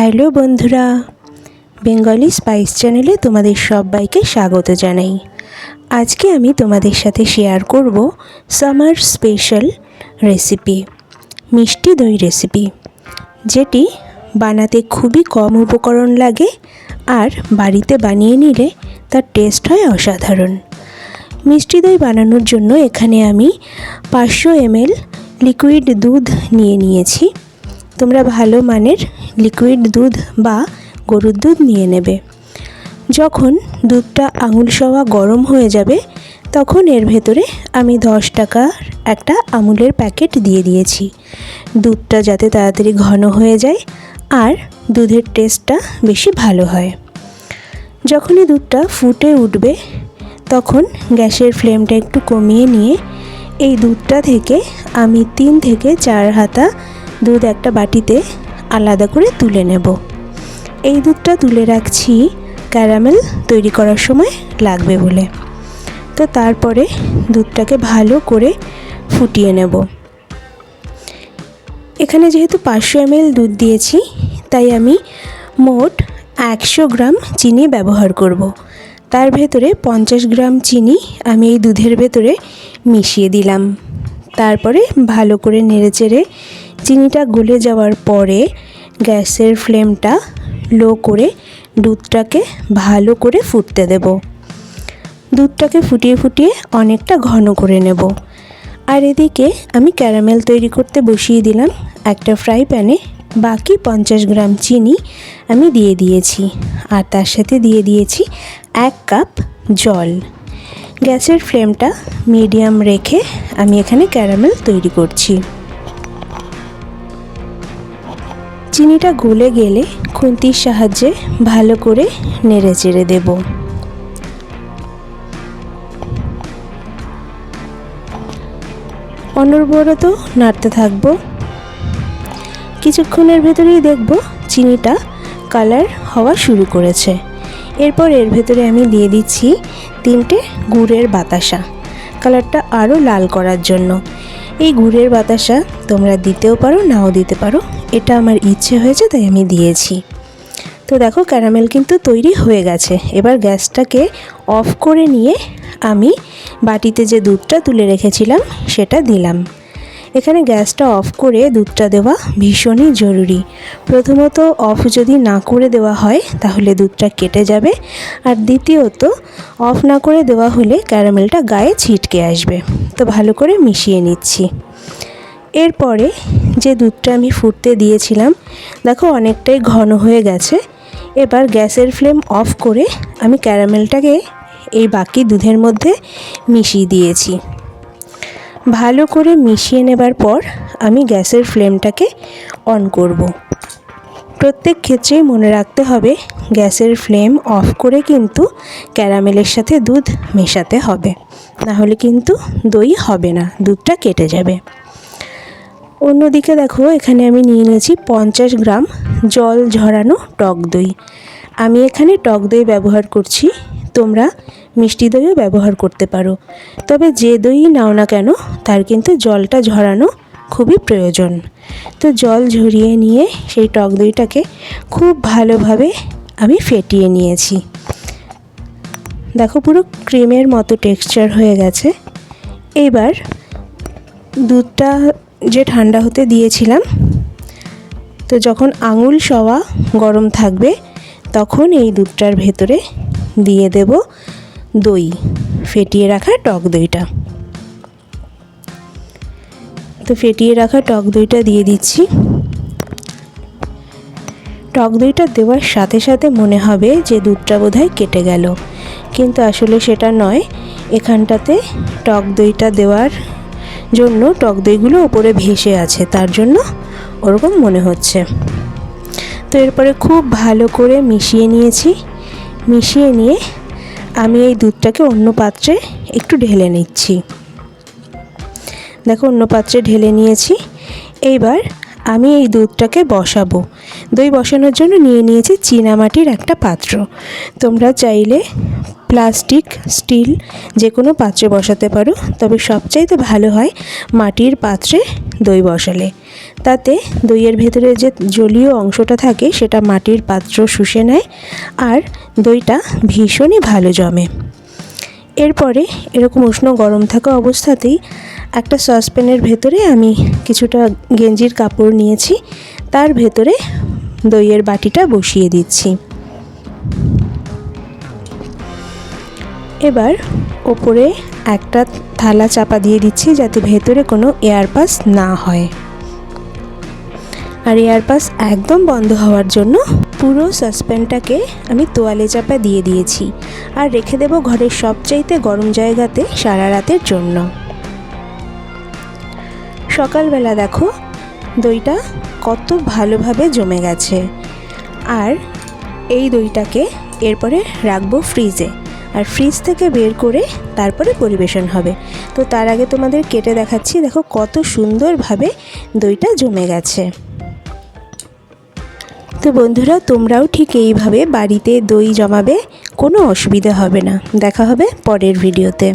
Hello বন্ধুরা, Bengali spice চ্যানেলে তোমাদের সবাইকে স্বাগত জানাই। আজকে আমি তোমাদের সাথে শেয়ার করব সামার স্পেশাল রেসিপি, মিষ্টি দই রেসিপি, যেটি বানাতে খুবই কম উপকরণ লাগে আর বাড়িতে বানিয়ে নিলে তার টেস্ট হয় অসাধারণ। মিষ্টি দই বানানোর জন্য এখানে আমি পাঁচশো এমএল লিকুইড দুধ নিয়ে নিয়েছি। তোমরা ভালো মানের লিকুইড দুধ বা গরুর দুধ নিয়ে নেবে। যখন দুধটা আঙুল সওয়া গরম হয়ে যাবে, তখন এর ভেতরে আমি দশ টাকার একটা আমুলের প্যাকেট দিয়ে দিয়েছি। দুধটা যাতে তাড়াতাড়ি ঘন হয়ে যায় আর দুধের টেস্টটা বেশি ভালো হয়। যখনই দুধটা ফুটে উঠবে, তখন গ্যাসের ফ্লেমটা একটু কমিয়ে নিয়ে এই দুধটা থেকে আমি তিন থেকে চার হাতা দুধ একটা বাটিতে আলাদা করে তুলে নেব। এই দুধটা তুলে রাখছি ক্যারামেল তৈরি করার সময় লাগবে বলে। তো তারপরে দুধটাকে ভালো করে ফুটিয়ে নেব। এখানে যেহেতু পাঁচশো এমএল দুধ দিয়েছি, তাই আমি মোট একশো গ্রাম চিনি ব্যবহার করব। তার ভেতরে পঞ্চাশ গ্রাম চিনি আমি এই দুধের ভেতরে মিশিয়ে দিলাম। তারপরে ভালো করে নেড়েচেড়ে চিনিটা গলে যাওয়ার পরে গ্যাসের ফ্লেমটা লো করে দুধটাকে ভালো করে ফুটতে দেব। দুধটাকে ফুটিয়ে ফুটিয়ে অনেকটা ঘন করে নেব। আর এদিকে আমি ক্যারামেল তৈরি করতে বসিয়ে দিলাম একটা ফ্রাই প্যানে। বাকি পঞ্চাশ গ্রাম চিনি আমি দিয়ে দিয়েছি আর তার সাথে দিয়ে দিয়েছি এক কাপ জল। গ্যাসের ফ্লেমটা মিডিয়াম রেখে আমি এখানে ক্যারামেল তৈরি করছি। চিনিটা গলে গেলে খুন্তির সাহায্যে ভালো করে নেড়ে চেড়ে দেব। অনর্বরত নাড়তে থাকব। কিছুক্ষণের ভেতরেই দেখব চিনিটা কালার হওয়া শুরু করেছে। এরপর এর ভেতরে আমি দিয়ে দিচ্ছি তিনটে গুড়ের বাতাসা। কালারটা আরও লাল করার জন্য। এই গুড়ের বাতাসা তোমরা দিতেও পারো, নাও দিতে পারো। এটা আমার ইচ্ছে হয়েছে, তাই আমি দিয়েছি। তো দেখো, ক্যারামেল কিন্তু তৈরি হয়ে গেছে। এবার গ্যাসটাকে অফ করে নিয়ে আমি বাটিতে যে দুধটা তুলে রেখেছিলাম, সেটা দিলাম। এখানে গ্যাসটা অফ করে দুধটা দেওয়া ভীষণই জরুরি। প্রথমত অফ যদি না করে দেওয়া হয়, তাহলে দুধটা কেটে যাবে। আর দ্বিতীয়ত, অফ না করে দেওয়া হলে ক্যারামেলটা গায়ে ছিটকে আসবে। তো ভালো করে মিশিয়ে নিচ্ছি। এরপরে যে দুধটা আমি ফুটতে দিয়েছিলাম, দেখো অনেকটাই ঘন হয়ে গেছে। এবার গ্যাসের ফ্লেম অফ করে আমি ক্যারামেলটাকে এই বাকি দুধের মধ্যে মিশিয়ে দিয়েছি। ভালো করে মিশিয়ে নেবার পর আমি গ্যাসের ফ্লেমটাকে অন করব। প্রত্যেক ক্ষেত্রেই মনে রাখতে হবে, গ্যাসের ফ্লেম অফ করে কিন্তু ক্যারামেলের সাথে দুধ মেশাতে হবে। না হলে কিন্তু দই হবে না, দুধটা কেটে যাবে। অন্যদিকে দেখো, এখানে আমি নিয়ে নিয়েছি পঞ্চাশ গ্রাম জল ঝরানো টক দই। আমি এখানে টক দই ব্যবহার করছি, তোমরা মিষ্টি দইও ব্যবহার করতে পারো। তবে যে দই নাও না কেন, তার কিন্তু জলটা ঝরানো খুবই প্রয়োজন। তো জল ঝরিয়ে নিয়ে সেই টক দইটাকে খুব ভালোভাবে আমি ফেটিয়ে নিয়েছি। দেখো পুরো ক্রিমের মতো টেক্সচার হয়ে গেছে। এবার দুধটা যে ঠান্ডা হতে দিয়েছিলাম, তো যখন আঙুল সওয়া গরম থাকবে, তখন এই দুধটার ভেতরে দিয়ে দেব দই, ফেটিয়ে রাখা টক দইটা। তো ফেটিয়ে রাখা টক দইটা দিয়ে দিচ্ছি। টক দইটা দেওয়ার সাথে সাথে মনে হবে যে দুধটা বোধহয় কেটে গেল। কিন্তু আসলে সেটা নয়, এখানটাতে টক দইটা দেওয়ার জন্য টক দইগুলো ওপরে ভেসে আছে, তার জন্য ওরকম মনে হচ্ছে। তো এরপরে খুব ভালো করে মিশিয়ে নিয়েছি। মিশিয়ে নিয়ে আমি এই দুধটাকে অন্য পাত্রে একটু ঢেলে নিচ্ছি। দেখো, অন্য পাত্রে ঢেলে নিয়েছি। এইবার আমি এই দুধটাকে বসাবো। দই বসানোর জন্য নিয়ে নিয়েছি চীনামাটির একটা পাত্র। তোমরা চাইলে প্লাস্টিক, স্টিল যে কোনো পাত্রে বসাতে পারো, তবে সবচাইতে ভালো হয় মাটির পাত্রে দই বসালে। তাতে দইয়ের ভেতরে যে জলীয় অংশটা থাকে, সেটা মাটির পাত্র শুষে নেয় আর দইটা ভীষণই ভালো জমে। এরপরে এরকম উষ্ণ গরম থাকা অবস্থাতেই একটা সসপ্যানের ভেতরে আমি কিছুটা গেঞ্জির কাপড় নিয়েছি। তার ভেতরে দইয়ের বাটিটা বসিয়ে দিচ্ছি। এবার ওপরে একটা থালা চাপা দিয়ে দিচ্ছি যাতে ভেতরে কোনো এয়ার পাস না হয়। আর এয়ার পাস একদম বন্ধ হওয়ার জন্য পুরো সাসপেনটাকে আমি তোয়ালে চাপা দিয়ে দিয়েছি আর রেখে দেবো ঘরের সবচাইতে গরম জায়গাতে সারা রাতের জন্য। সকালবেলা দেখো দইটা কত ভালোভাবে জমে গেছে। আর এই দইটাকে এরপরে রাখব ফ্রিজে। আর ফ্রিজ থেকে বের করে তারপরে পরিবেশন হবে। তো তার আগে তোমাদের কেটে দেখাচ্ছি, দেখো কত সুন্দরভাবে দইটা জমে গেছে। তো বন্ধুরা, তোমরাও ঠিক এইভাবে বাড়িতে দই জমাবে, কোনো অসুবিধা হবে না। দেখা হবে পরের ভিডিওতে।